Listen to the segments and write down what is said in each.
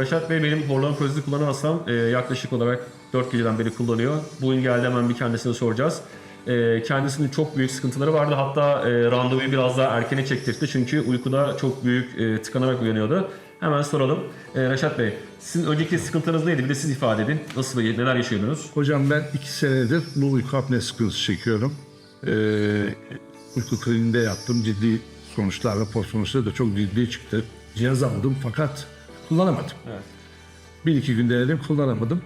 Reşat Bey benim horlama protezi kullanan e, yaklaşık olarak 4 geceden beri kullanıyor. Bugün geldi hemen bir kendisine soracağız. E, kendisinin çok büyük sıkıntıları vardı. Hatta e, randevuyu biraz daha erkene çektirdi. Çünkü uykuda çok büyük e, tıkanarak uyanıyordu. Hemen soralım. E, Reşat Bey, sizin önceki sıkıntılarınız neydi? Bir de siz ifade edin. Nasıl, neler yaşıyordunuz? Hocam ben iki senedir bu uyku apne sıkıntısı çekiyorum. Ee, uyku kliniğinde yaptım. Ciddi sonuçlar, rapor sonuçları da çok ciddi çıktı. Cihaz aldım fakat kullanamadım. Evet. Bir iki gün denedim kullanamadım.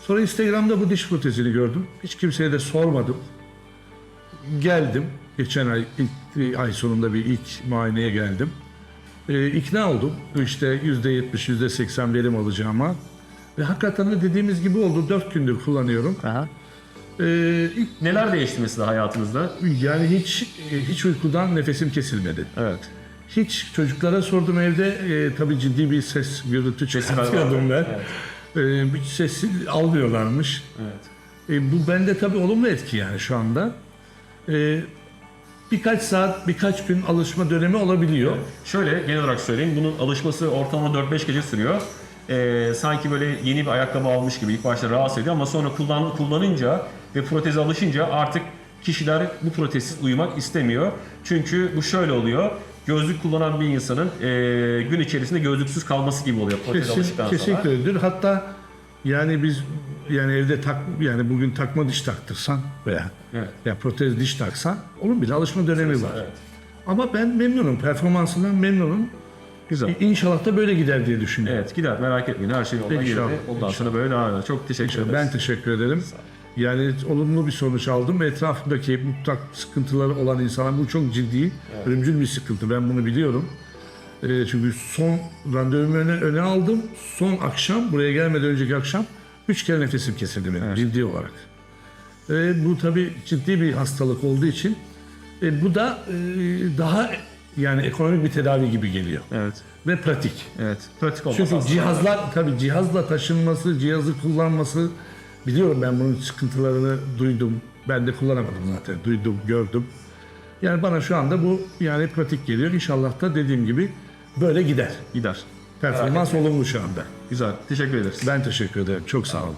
Sonra Instagram'da bu diş protezini gördüm. Hiç kimseye de sormadım. Geldim. Geçen ay ilk ay sonunda bir ilk muayeneye geldim. Ee, ikna oldum. İşte yüzde yetmiş, yüzde seksen verim alacağıma. Ve hakikaten de dediğimiz gibi oldu. Dört gündür kullanıyorum. Aha. Ee, ilk Neler değişti mesela hayatınızda? yani hiç hiç uykudan nefesim kesilmedi. Evet. Hiç çocuklara sordum evde e, tabii ciddi bir ses gürültü çıkartıyordum ben. Evet. E, bir sesi almıyorlarmış. Evet. E, bu bende tabii olumlu etki yani şu anda. E, birkaç saat, birkaç gün alışma dönemi olabiliyor. Şöyle genel olarak söyleyeyim. Bunun alışması ortalama 4-5 gece sürüyor. Ee, sanki böyle yeni bir ayakkabı almış gibi ilk başta rahatsız ediyor ama sonra kullan, kullanınca ve proteze alışınca artık kişiler bu protezsiz uyumak istemiyor. Çünkü bu şöyle oluyor. Gözlük kullanan bir insanın e, gün içerisinde gözlüksüz kalması gibi oluyor protez alıştıktan kesinlikle öyledir. Hatta yani biz yani evde tak yani bugün takma diş taktırsan veya Evet. ya protez diş taksan onun bile alışma dönemi var. Evet. Ama ben memnunum. Performansından memnunum. Güzel. İ- İnşallah da böyle gider diye düşünüyorum. Evet gider merak etmeyin her şey geldi. inşallah. Ondan sonra böyle devam eder. Çok teşekkür ederiz. Ben teşekkür ederim. Yani olumlu bir sonuç aldım. Etrafımdaki mutlak sıkıntıları olan insanlar bu çok ciddi, ölümcül bir sıkıntı. Ben bunu biliyorum. Ee, çünkü son randevumu öne, öne aldım. Son akşam, buraya gelmeden önceki akşam üç kere nefesim kesildi benim ciddi olarak. Ee, bu tabii ciddi bir hastalık olduğu için e, bu da e, daha yani ekonomik bir tedavi gibi geliyor Evet. ve pratik. Evet. Pratik olmaz Çünkü cihazlar tabii cihazla taşınması, cihazı kullanması biliyorum ben bunun sıkıntılarını duydum. Ben de kullanamadım zaten. Duydum, gördüm. Yani bana şu anda bu yani pratik geliyor. İnşallah da dediğim gibi böyle gider. gider. Performans olumlu şu anda. Güzel. Teşekkür ederiz. Ben teşekkür ederim. Çok sağ olun.